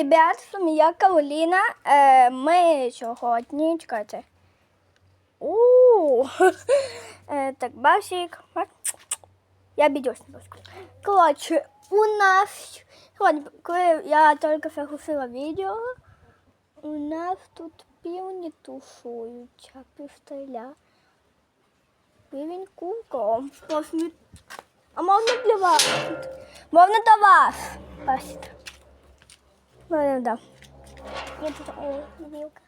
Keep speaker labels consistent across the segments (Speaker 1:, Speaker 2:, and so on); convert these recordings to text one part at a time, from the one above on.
Speaker 1: ребят, з вами я Кароліна. Е, ми сьогодні, чекайте. У е, так, Басик. Я бідюсь немножко. Коротше, у нас сьогодні, коли я тільки фігусила відео, у нас тут півні тушуються, півстреля. Півень кулком. Можна- А можна для вас? Можна до вас. Бачите. Ну, да. Я тут о, вілка.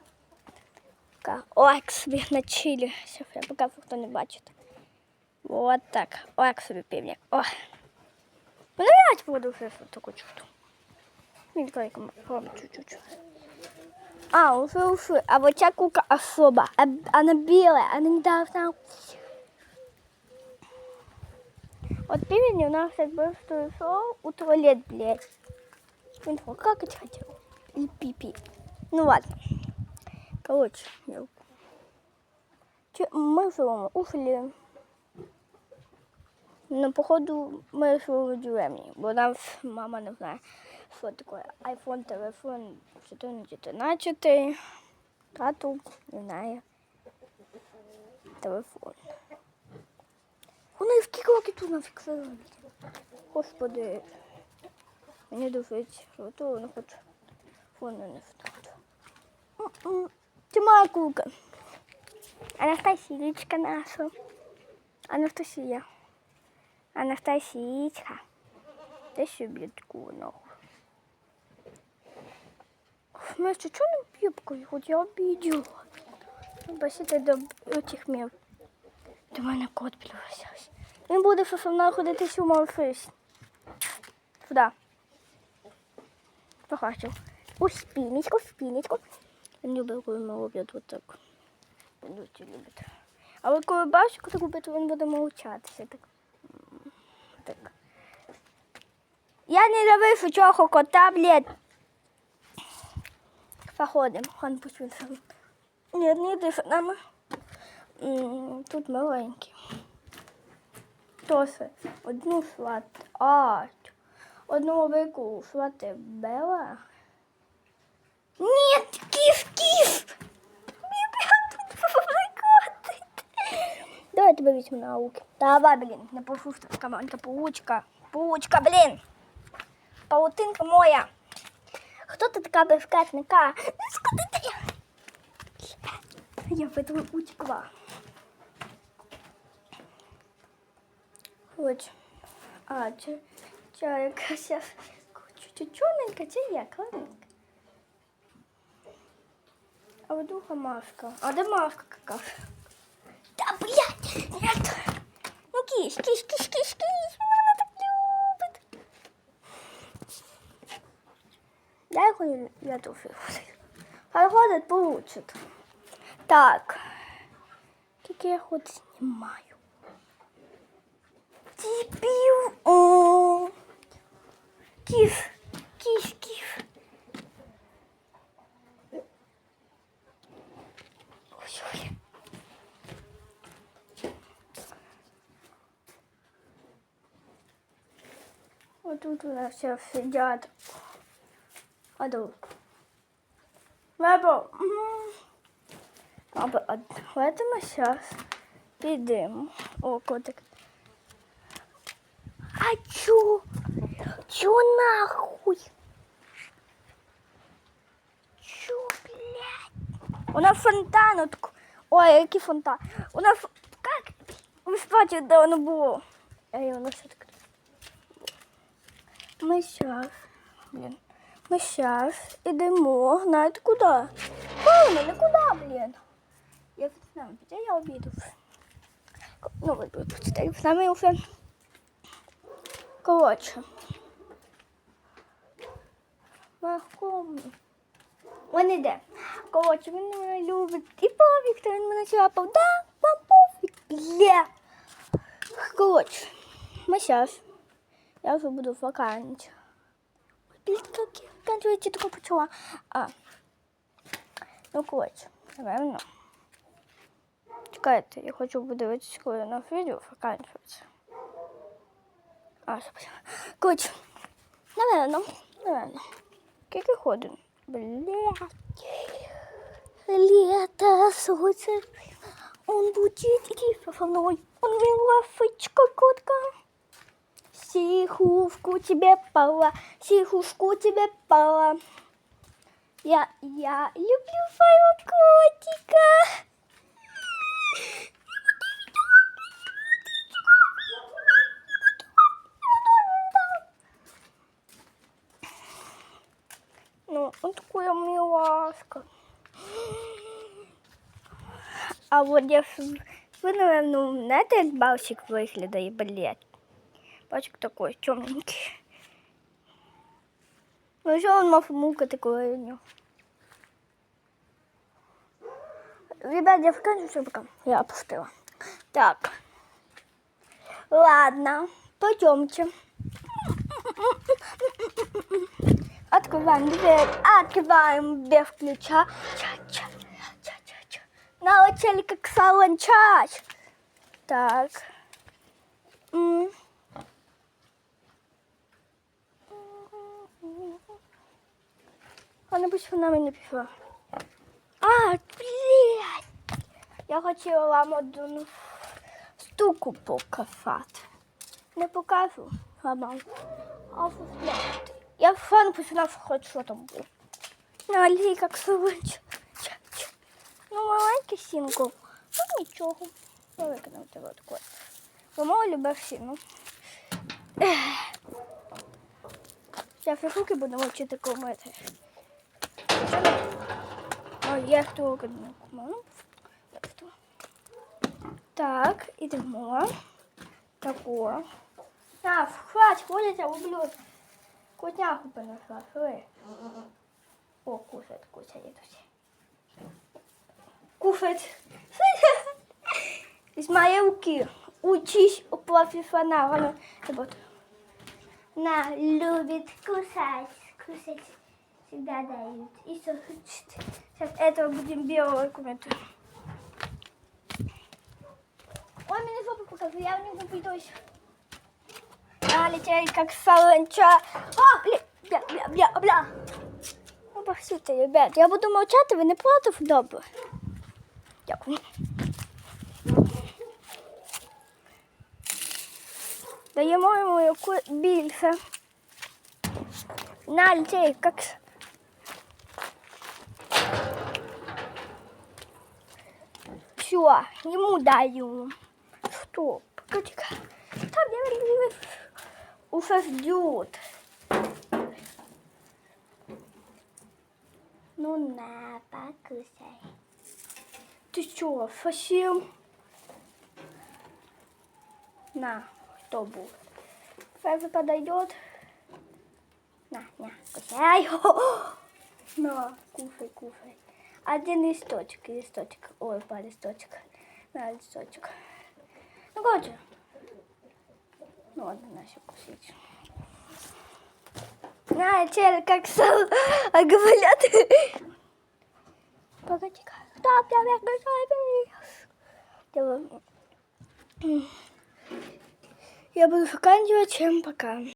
Speaker 1: Така, Ок собі на чилі. Щоб я покажу, хто не бачить. Вот так. Ок собі півник. О. Ну, я буду вже таку чуту. Він тільки робить чуть-чуть. А, уже ушли. А вот ця кука особа. А, она белая, она не должна... Вот півень у нас якби що йшов у туалет, блядь. Він какать хотел. И пипи. Ну ладно. Короче, я... Че- мы живем ушли. Ну, походу, ми живемо в деревні, бо нам мама не знає, що таке iPhone, телефон 14, тату не знає. Телефон. Вони скільки років тут нафіксовані? Господи, мені дуже що не хочу. Фону не втрату. Це моя кука. Анастасієчка наша. Анастасія. Анастасієчка. Ти ще бідку ногу. Ми що чого не п'юбкою? Хоч я обіділа. Бачите, до цих мів. До мене кот підвисявся. Він буде що мною ходити всю мою фись. Сюди. Побачив. У спінечку, спінечку. Він любить, коли ми роблять вот так. Він дуже любить. Але коли бачу, коли робить, він буде мовчатися. Так. М, так. Я не завишу цього кота, блядь. Походимо, хан пусть сам. Ні, не дише нами. М, Тут маленький. Тосе, одну сват. А, одну велику свати Бела. Нет, кif, кif! Ребята, тут Давай я тебе візьму на руки. Давай, блін, не пошуфта, каманка, паучка. Паучка, блін. Паутинка моя. Хто ти така безкатника? Скотити. Я пойду утекла. Хоч. А, чи, Чайка сейчас. Чуть-чуть чорненька, чи я, кладенька. А вот духа Машка. А де Машка какая? Да, блядь, нет. Ну, киш, киш, киш, киш, киш. Она так любит. Дай хоть я тоже Хай ходит, получит. Так. Как я хоть снимаю. Дебил. О. Киш, киш. Ой-ой. Вот тут у нас все сидят. А тут. Лебо. Або давайте ми зараз підемо. О, котик. А чо? Чо нахуй? Чо, блядь? У нас фонтан. От... Ой, який фонтан? У нас... ф- Как? Ви ж бачите, де воно було. Ей, воно все таке. Ми зараз, блін, ми зараз ідемо, знаєте куди? Повно, не куди, блін. Я з нами піде, я обіду. Ну, ви почитайте, з нами вже. Коротше. Легко. Він іде. Коротше, він мене любить. І пофіг, то він мене чапав. Да, вам пофіг. Бля. Коротше, ми зараз. Я вже буду вакансія. Блін, як я вакансію тільки почала. А. Ну, коротше, напевно. Чекайте, я хочу подивитися, коли на відео закінчується. А, все почала. Коротше, напевно, напевно. Скільки ходин? Блядь. Лето, солнце, он будет идти со мной. Он милафочка, котка. Сихушку тебе пала, сихушку тебе пала. Я, я люблю своего котика. Ну, он такая милашка. А от я ж- ви, напевно, знаєте, як Балчик виглядає, блядь. Балчик такой темненький. Ну, що він мав мука такої у нього. Ребят, я вкажу, что пока. Я опустила. Так. Ладно, пойдемте. Открываем дверь, открываем без ключа. Ча-ча, ча-ча-ча. Налетели как саланчач. Так. М. Она почему на меня пішла? А, блядь. Я хотіла вам одну штуку показати. Не покажу вам. А блядь. Я фан починав хоч що там було. Налій, як солонч. Ну, маленький сінку. Ну, нічого. Велика нам тебе такої. Мама любив сіну. Зараз руки буду вчити комити. О, я хто кому. Ну, так, ідемо. Тако. Так, хвать, ходять, ублюд. Котняху понесла, О, кушать, кушать, дідусь. Кушать. Из моей руки. Учись у профессионала. Вот. На, любит кусать. Кусать всегда дают. И хочет. Сейчас этого будем белого комнату. Ой, мне жопу покажу, я в него придусь. А, летели как саланча. А, бля, бля, бля, бля. Ну, похсите, ребят, я буду мовчати, ви не проти? Добре. Дякую. Даємо йому яку більше. На, как... с- Все, ему даю. Что? Погоди-ка. Там я уже ждет. Ну на, покусай. Ты что, совсем? На, что будет? Фэвы подойдет. На, на, кусай. На, кушай, кушай. Один листочек, листочек. Ой, по листочек. На, листочек. Ну, короче. Ну, ладно, начал кусить. На, теле, как сал, а говорят. Погоди-ка. Стоп, я вернусь. Я буду заканчивать, чем пока.